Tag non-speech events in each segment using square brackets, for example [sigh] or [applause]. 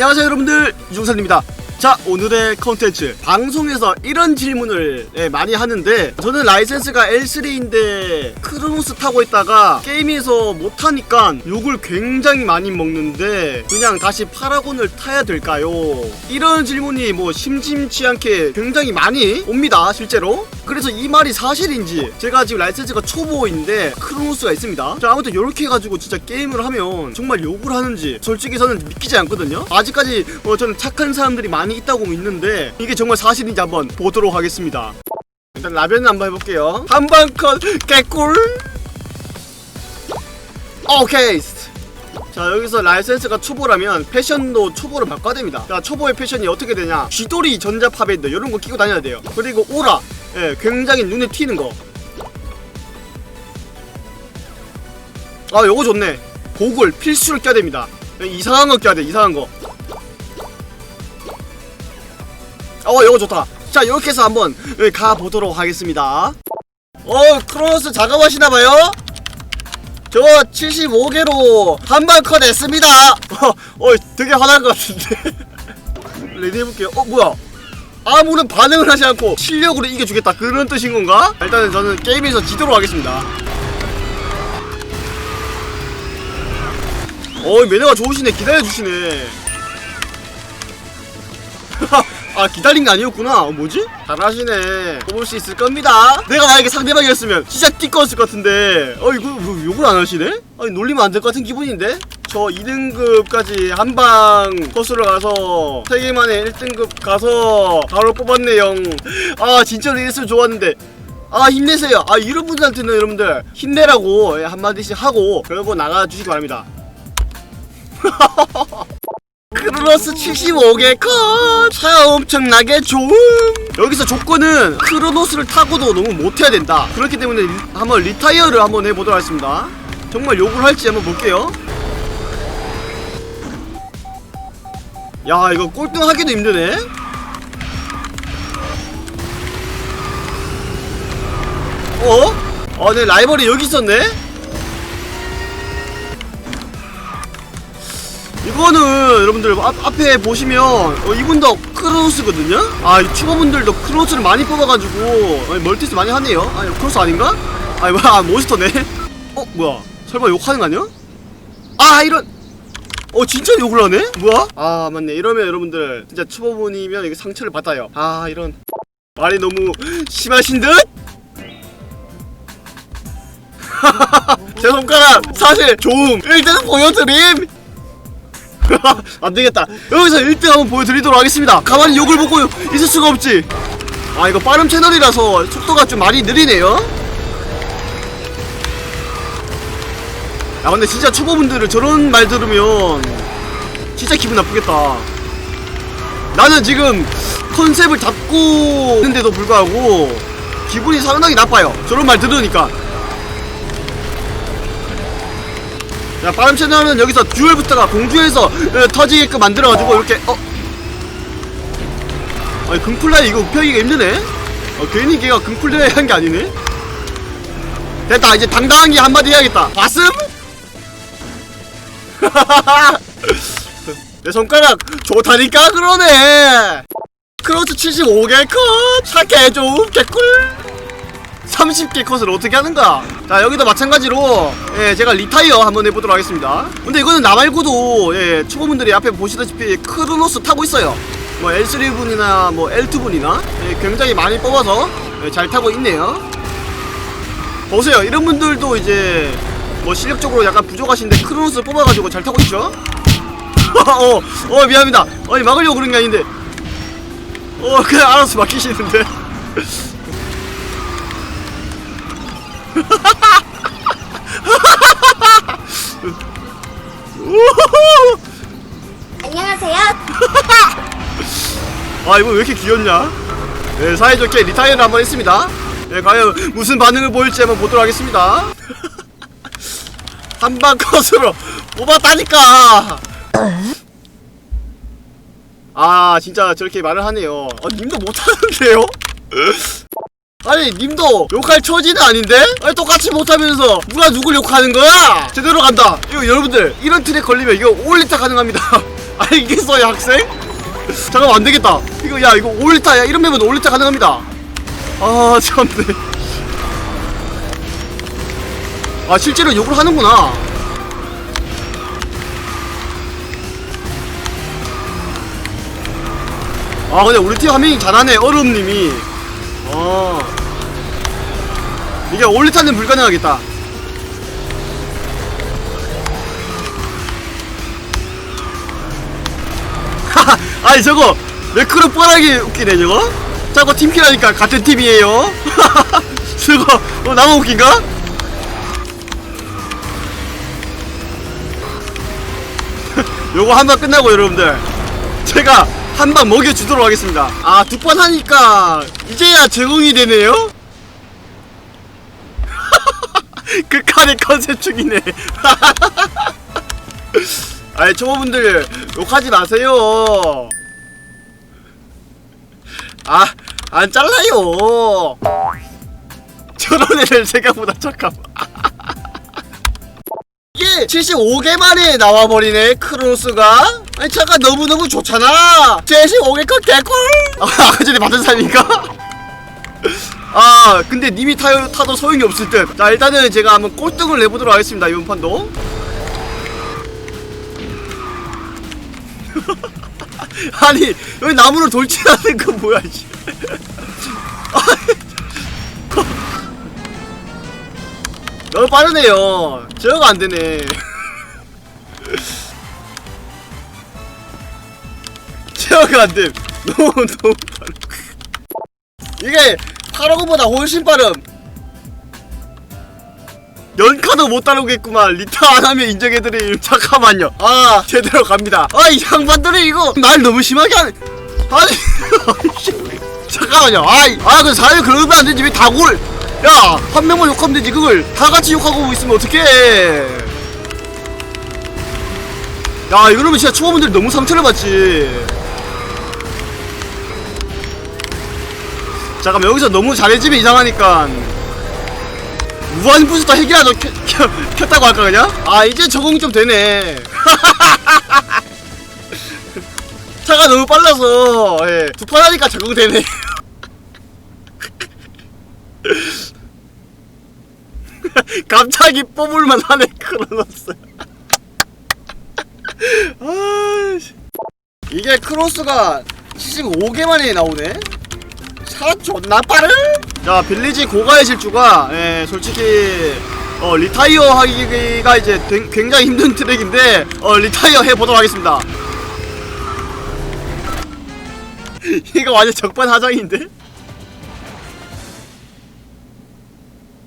안녕하세요 여러분들. 이중산입니다 자 오늘의 컨텐츠. 방송에서 이런 질문을 예, 많이 하는데 저는 라이센스가 L3인데 크로노스 타고 있다가 게임에서 못하니까 욕을 굉장히 많이 먹는데 그냥 다시 파라곤을 타야 될까요? 이런 질문이 뭐 심심치 않게 굉장히 많이 옵니다 실제로. 그래서 이 말이 사실인지 제가 지금 라이센스가 초보인데 크로노스가 있습니다. 자 아무튼 이렇게 해가지고 진짜 게임을 하면 정말 욕을 하는지 솔직히 저는 믿기지 않거든요. 아직까지 어, 저는 착한 사람들이 많이 있다고 믿는데 이게 정말 사실인지 한번 보도록 하겠습니다. 일단 라벤 한번 해볼게요. 한방컷 개꿀! 오케이 자 여기서 라이센스가 초보라면 패션도 초보로 바꿔야 됩니다. 자 초보의 패션이 어떻게 되냐? 쥐돌이 전자파밴드 이런 거 끼고 다녀야 돼요. 그리고 오라! 예 굉장히 눈에 튀는 거. 아, 요거 좋네. 고글 필수로 껴야 됩니다. 이상한 거 껴야 돼, 이상한 거. 어, 요거 좋다. 자, 이렇게 해서 한번 가보도록 하겠습니다. 어, 크로스 작업하시나봐요? 저 75개로 한방 컷 했습니다. 어, [laughs] 어, 되게 화날 것 같은데. [laughs] 레디 해볼게요. 어, 뭐야? 아무런 반응을 하지 않고 실력으로 이겨주겠다. 그런 뜻인 건가? 일단은 저는 게임에서 지도록 하겠습니다. 어이 매너가 좋으시네 기다려주시네 [laughs] 아 기다린 게 아니었구나. 어, 뭐지? 잘하시네. 뽑을 수 있을 겁니다. 내가 만약에 상대방이었으면 진짜 띠꺼웠을 것 같은데. 어 이거 뭐, 욕을 안 하시네? 아니 놀리면 안 될 것 같은 기분인데? 저 2등급까지 한방 코스로 가서 3개 만에 1등급 가서 바로 뽑았네요. 아 진짜로 이랬으면 좋았는데. 아 힘내세요. 아 이런 분들한테는 여러분들 힘내라고 예, 한마디씩 하고 그러고 나가주시기 바랍니다 [laughs] 크로노스 75개 컷! 차 엄청나게 좋음! 여기서 조건은 크로노스를 타고도 너무 못해야 된다. 그렇기 때문에 리- 한번 리타이어를 한번 해보도록 하겠습니다. 정말 욕을 할지 한번 볼게요. 야, 이거 꼴등하기도 힘드네? 어? 어, 내 라이벌이 여기 있었네? 이거는 여러분들 앞, 앞에 보시면 어, 이분도 크로스거든요? 아, 이 추가분들도 크로스를 많이 뽑아가지고 아니, 멀티스 많이 하네요. 아니, 크로스 아닌가? 아니, 뭐야, [laughs] 아, 몬스터네? 어, 뭐야? 설마 욕하는 거 아니야? 아, 이런! 어, 진짜 욕을 하네? 뭐야? 아, 맞네. 이러면 여러분들 진짜 초보분이면 이게 상처를 받아요. 아, 이런. 말이 너무 심하신 듯? [laughs] 제 손가락 사실 좋음 1등 보여드림 [laughs] 안 되겠다. 여기서 1등 한번 보여드리도록 하겠습니다. 가만히 욕을 보고 있을 수가 없지. 아 이거 빠름 채널이라서 속도가 좀 많이 느리네요. 야 근데 진짜 초보분들은 저런 말 들으면 진짜 기분 나쁘겠다. 나는 지금 컨셉을 잡고 있는데도 불구하고 기분이 상당히 나빠요. 저런 말 들으니까 자 바람 채널은 여기서 듀얼부터가 공중에서 어, 터지게끔 만들어가지고 이렇게 어? 아니 금플라이 이거 펴기가 힘드네? 어, 괜히 걔가 금플라이 한 게 아니네? 됐다 이제 당당하게 한마디 해야겠다. 봤음? [laughs] 내 손가락 좋다니까 그러네. 크로스 75개 컷. 착해 좀. 개꿀 30개 컷을 어떻게 하는 가? 자 여기도 마찬가지로 예, 제가 리타이어 한번 해보도록 하겠습니다. 근데 이거는 나 말고도 예, 초보분들이 앞에 보시다시피 크로노스 타고 있어요. 뭐 L3분이나 뭐 L2분이나 예, 굉장히 많이 뽑아서 예, 잘 타고 있네요. 보세요. 이런 분들도 이제 뭐 실력적으로 약간 부족하신데 크로노스 뽑아가지고 잘 타고 있죠? [laughs] 어, 어 미안합니다. 아니 막으려고 그런 게 아닌데. 어 그냥 알아서 막히시는데 [laughs] 안녕하세요. 아 이거 왜 이렇게 귀엽냐? 네 사이좋게 리타이어를 한번 했습니다. 네 과연 무슨 반응을 보일지 한번 보도록 하겠습니다. [laughs] 한방 컷으로 뽑았다니까. 아 진짜 저렇게 말을 하네요. 아 님도 못하는데요? 아니 님도 욕할 처지는 아닌데? 아니 똑같이 못하면서 누가 누굴 욕하는 거야? 제대로 간다. 이거 여러분들 이런 트랙 걸리면 이거 올리타 가능합니다. [laughs] 알겠어요 학생? [laughs] 잠깐만 안되겠다. 이거 야 이거 5리타 야 이런 맵은 5리타 가능합니다. 아 참네. 아 실제로 욕을 하는구나. 아 근데 우리 팀한 명이 잘하네 얼음님이. 어 이게 5리타는 불가능하겠다. [laughs] 아니 저거 매크로 뻔하게 웃기네 저거? 자꾸 팀킬하니까 같은 팀이에요. [laughs] 저거 어, 나만 웃긴가? [laughs] 요거 한 방 끝나고 여러분들. 제가 한 방 먹여주도록 하겠습니다. 아 두 번 하니까 이제야 적응이 되네요? 극한의 컨셉 중이네. 아니 초보분들 욕하지 마세요. 아 안 잘라요. 저런 애를 생각보다 잠깐만 [laughs] 이게 75개 만에 나와버리네 크로스가. 아니 잠깐 너무너무 좋잖아. 75개 컷 개꿀! [laughs] 아 아까 전에 받은 사람인가? [laughs] 아 근데 님이 타, 타도 소용이 없을 듯 자 일단은 제가 한번 꼴등을 내보도록 하겠습니다 이번 판도. [laughs] 아니 여기 나무로 돌진하는 거 뭐야 씨. [laughs] 너무 빠르네요. 저거 안되네. 저거 안됨 너무 너무 빠르 이게 파라고보다 훨씬 빠름. 연카도 못 따르겠구만. 리타 안 하면 인정해드림 잠깐만요. 아 제대로 갑니다. 아 이 양반들이 이거 말 너무 심하게 하네. 아니 [laughs] 잠깐만요. 아이 아 그 사회 그러면 안 되지. 왜 다골? 야한 명만 욕하면 되지. 그걸 다 같이 욕하고 있으면 어떡해. 야 이러면 진짜 초보분들이 너무 상처를 받지 잠깐만 여기서 너무 잘해지면 이상하니까. 무한 부스터 핵이라도 켜, 켜, 켰다고 할까 그냥? 아 이제 적응이 좀 되네. [laughs] 차가 너무 빨라서 예, 두판 하니까 적응되네. [laughs] 갑자기 뽑을만 하네 크로노스. [laughs] 아이씨. 이게 크로스가 75개 만에 나오네 차 존나 빠름 자 빌리지 고가의 질주가 예, 솔직히 어, 리타이어 하기가 이제 된- 굉장히 힘든 트랙인데 어, 리타이어 해보도록 하겠습니다. [laughs] 이거 완전 적반하장인데?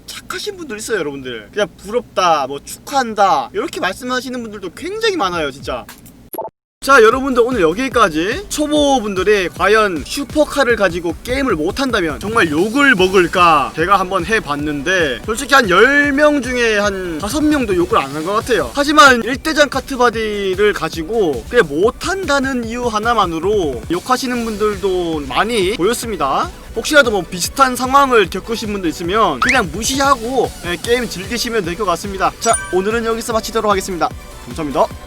착하신 분들 있어요 여러분들. 그냥 부럽다 뭐 축하한다 이렇게 말씀하시는 분들도 굉장히 많아요 진짜 자 여러분들 오늘 여기까지. 초보분들이 과연 슈퍼카를 가지고 게임을 못한다면 정말 욕을 먹을까? 제가 한번 해봤는데 솔직히 한 10명 중에 한 5명도 욕을 안 한 것 같아요. 하지만 1대장 카트바디를 가지고 그게 못한다는 이유 하나만으로 욕하시는 분들도 많이 보였습니다. 혹시라도 뭐 비슷한 상황을 겪으신 분들 있으면 그냥 무시하고 예, 게임 즐기시면 될 것 같습니다. 자 오늘은 여기서 마치도록 하겠습니다. 감사합니다